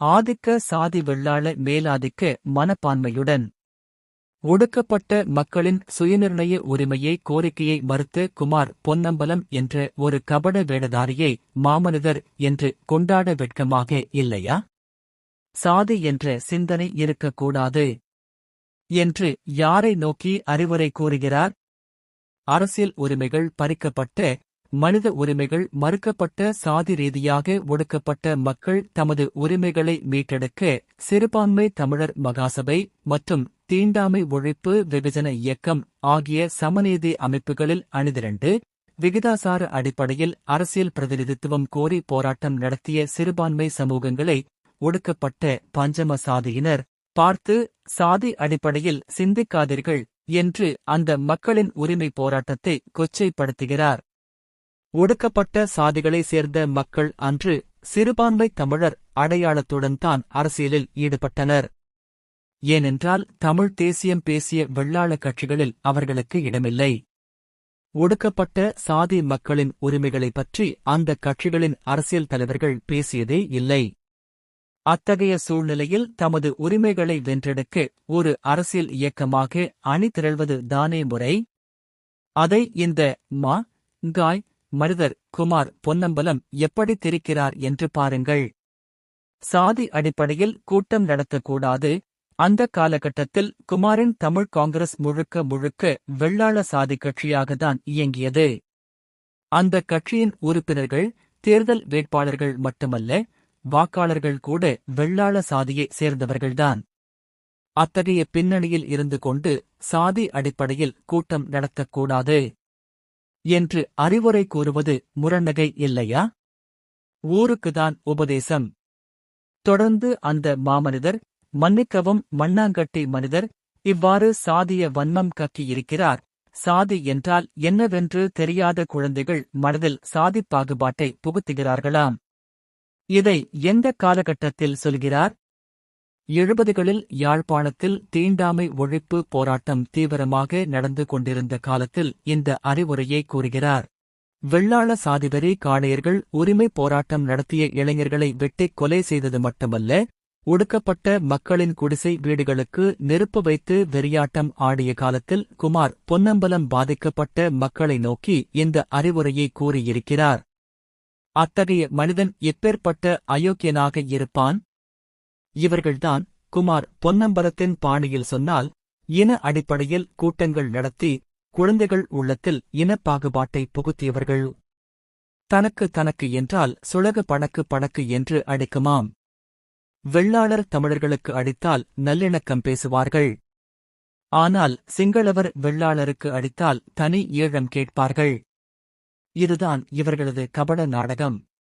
ஆதிக்க சாதி வெள்ளாள மேலாதிக்க மனப்பான்மையுடன் ஒடுக்கப்பட்ட மக்களின் சுயநிர்ணய உரிமையை கோரிக்கையை மறுத்து குமார் பொன்னம்பலம் என்ற ஒரு கபட வேடதாரியை மாமனிதர் என்று கொண்டாட வெட்கமாக இல்லையா? சாதி என்ற சிந்தனை இருக்கக்கூடாது என்று யாரை நோக்கி அறிவுரை கூறுகிறார்? அரசியல் உரிமைகள் பறிக்கப்பட்ட மனித உரிமைகள் மறுக்கப்பட்ட சாதி ரீதியாக ஒடுக்கப்பட்ட மக்கள் தமது உரிமைகளை மீட்டெடுக்க சிறுபான்மை தமிழர் மகாசபை மற்றும் தீண்டாமை ஒழிப்பு வெகுஜன இயக்கம் ஆகிய சமநீதி அமைப்புகளில் அணிதிரண்டு விகிதாசார அடிப்படையில் அரசியல் பிரதிநிதித்துவம் கோரி போராட்டம் நடத்திய சிறுபான்மை சமூகங்களை ஒடுக்கப்பட்ட பஞ்சம சாதியினர் பார்த்து சாதி அடிப்படையில் சிந்திக்காதீர்கள் என்று அந்த மக்களின் உரிமை போராட்டத்தை கொச்சைப்படுத்துகிறார். ஒடுக்கப்பட்ட சாதிகளை சேர்ந்த மக்கள் அன்று சிறுபான்மை தமிழர் அடையாளத்துடன் தான் அரசியலில் ஈடுபட்டனர். ஏனென்றால் தமிழ் தேசியம் பேசிய வெள்ளாள கட்சிகளில் அவர்களுக்கு இடமில்லை. ஒடுக்கப்பட்ட சாதி மக்களின் உரிமைகளைப் பற்றி அந்த கட்சிகளின் அரசியல் தலைவர்கள் பேசியதே இல்லை. அத்தகைய சூழ்நிலையில் தமது உரிமைகளை வென்றெடுக்க ஒரு அரசியல் இயக்கமாக அணி திரள்வது தானே முறை. அதை இந்த மா காய் மருதர் குமார் பொன்னம்பலம் எப்படி தெரிக்கிறார் என்று பாருங்கள். சாதி அடிப்படையில் கூட்டம் நடத்தக்கூடாது. அந்த காலகட்டத்தில் குமாரின் தமிழ் காங்கிரஸ் முழுக்க முழுக்க வெள்ளாள சாதி கட்சியாகத்தான் இயங்கியது. அந்த கட்சியின் உறுப்பினர்கள் தேர்தல் வேட்பாளர்கள் மட்டுமல்ல வாக்காளர்கள் கூட வெள்ளாள சாதியை சேர்ந்தவர்கள்தான். அத்தகைய பின்னணியில் இருந்து கொண்டு சாதி அடிப்படையில் கூட்டம் நடத்தக்கூடாது. என்று அறிவுரை கூறுவது முரண்டகை இல்லையா? ஊருக்குதான் உபதேசம். தொடர்ந்து அந்த மாமனிதர் மன்னிக்கவும் மண்ணாங்கட்டி மனிதர் இவ்வாறு சாதிய வன்மம் கக்கியிருக்கிறார். சாதி என்றால் என்னவென்று தெரியாத குழந்தைகள் மனதில் சாதிப் பாகுபாட்டை புகுத்துகிறார்களாம். இதை எந்த காலகட்டத்தில் சொல்கிறார்? எழுபதுகளில் யாழ்ப்பாணத்தில் தீண்டாமை ஒழிப்பு போராட்டம் தீவிரமாக நடந்து கொண்டிருந்த காலத்தில் இந்த அறிவுரையை கூறுகிறார். வெள்ளாள சாதிபரி காளையர்கள் உரிமை போராட்டம் நடத்திய இளைஞர்களை வெட்டிக் கொலை செய்தது மட்டுமல்ல ஒடுக்கப்பட்ட மக்களின் குடிசை வீடுகளுக்கு நெருப்பு வைத்து வெறியாட்டம் ஆடிய காலத்தில் குமார் பொன்னம்பலம் பாதிக்கப்பட்ட மக்களை நோக்கி இந்த அறிவுரையை கூறியிருக்கிறார். அத்தகைய மனிதன் எப்பேற்பட்ட அயோக்கியனாக இருப்பான்? இவர்கள்தான் குமார் பொன்னம்பலத்தின் பாணியில் சொன்னால் இன அடிப்படையில் கூட்டங்கள் நடத்தி குழந்தைகள் உள்ளத்தில் இனப்பாகுபாட்டை புகுத்தியவர்கள். தனக்கு தனக்கு என்றால் சுழக பணக்கு பணக்கு என்று அடிக்குமாம். வெள்ளாளர் தமிழர்களுக்கு அடித்தால் நல்லிணக்கம் பேசுவார்கள். ஆனால் சிங்களவர் வெள்ளாளருக்கு அடித்தால் தனி ஈழம் கேட்பார்கள். இதுதான் இவர்களது கபட நாடகம்.